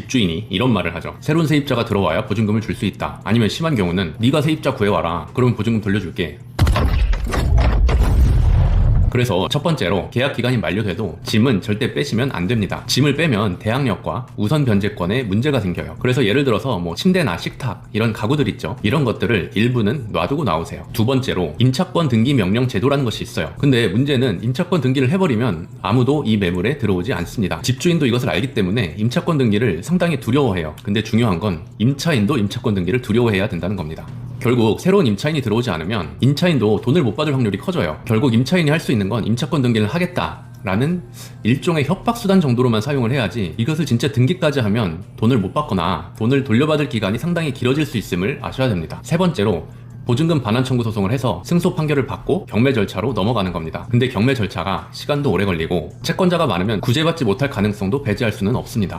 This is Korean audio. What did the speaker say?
집주인이 이런 말을 하죠. 새로운 세입자가 들어와야 보증금을 줄 수 있다. 아니면 심한 경우는 네가 세입자 구해와라. 그러면 보증금 돌려줄게. 그래서 첫 번째로 계약 기간이 만료돼도 짐은 절대 빼시면 안 됩니다. 짐을 빼면 대항력과 우선 변제권에 문제가 생겨요. 그래서 예를 들어서 뭐 침대나 식탁 이런 가구들 있죠. 이런 것들을 일부는 놔두고 나오세요. 두 번째로 임차권 등기 명령 제도라는 것이 있어요. 근데 문제는 임차권 등기를 해버리면 아무도 이 매물에 들어오지 않습니다. 집주인도 이것을 알기 때문에 임차권 등기를 상당히 두려워해요. 근데 중요한 건 임차인도 임차권 등기를 두려워해야 된다는 겁니다. 결국 새로운 임차인이 들어오지 않으면 임차인도 돈을 못 받을 확률이 커져요. 결국 임차인이 할 수 있는 건 임차권 등기를 하겠다. 라는 일종의 협박 수단 정도로만 사용을 해야지 이것을 진짜 등기까지 하면 돈을 못 받거나 돈을 돌려받을 기간이 상당히 길어질 수 있음을 아셔야 됩니다. 세 번째로 보증금 반환 청구 소송을 해서 승소 판결을 받고 경매 절차로 넘어가는 겁니다. 근데 경매 절차가 시간도 오래 걸리고 채권자가 많으면 구제받지 못할 가능성도 배제할 수는 없습니다.